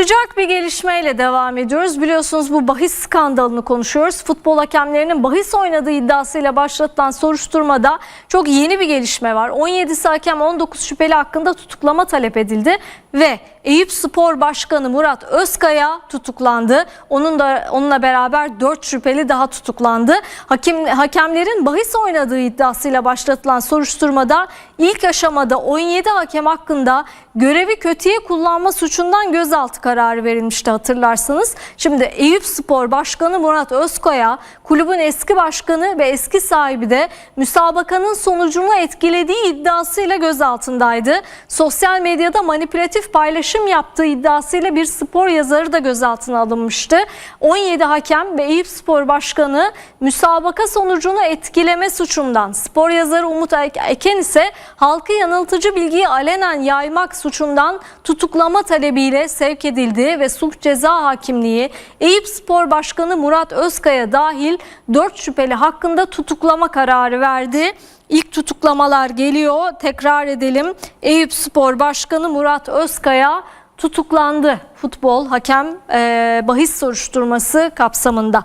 Sıcak bir gelişmeyle devam ediyoruz. Biliyorsunuz bu bahis skandalını konuşuyoruz. Futbol hakemlerinin bahis oynadığı iddiasıyla başlatılan soruşturmada çok yeni bir gelişme var. 17 hakem 19 şüpheli hakkında tutuklama talep edildi ve Eyüp Spor Başkanı Murat Özkaya tutuklandı. Onun da onunla beraber 4 şüpheli daha tutuklandı. Hakim hakemlerin bahis oynadığı iddiasıyla başlatılan soruşturmada ilk aşamada 17 hakem hakkında görevi kötüye kullanma suçundan gözaltı kararı verilmişti hatırlarsınız. Şimdi Eyüp Spor Başkanı Murat Özkaya, kulübün eski başkanı ve eski sahibi de müsabakanın sonucunu etkilediği iddiasıyla gözaltındaydı. Sosyal medyada manipülatif paylaşım yaptığı iddiasıyla bir spor yazarı da gözaltına alınmıştı. 17 hakem ve Eyüp Spor Başkanı müsabaka sonucunu etkileme suçundan, spor yazarı Umut Eken ise halkı yanıltıcı bilgiyi alenen yaymak suçundan tutuklama talebiyle sevk edildi ve suç ceza hakimliği Eyüp Spor Başkanı Murat Özkaya dahil 4 şüpheli hakkında tutuklama kararı verdi. İlk tutuklamalar geliyor. Tekrar edelim. Eyüp Spor Başkanı Murat Özkaya tutuklandı. Futbol hakem e, bahis soruşturması kapsamında.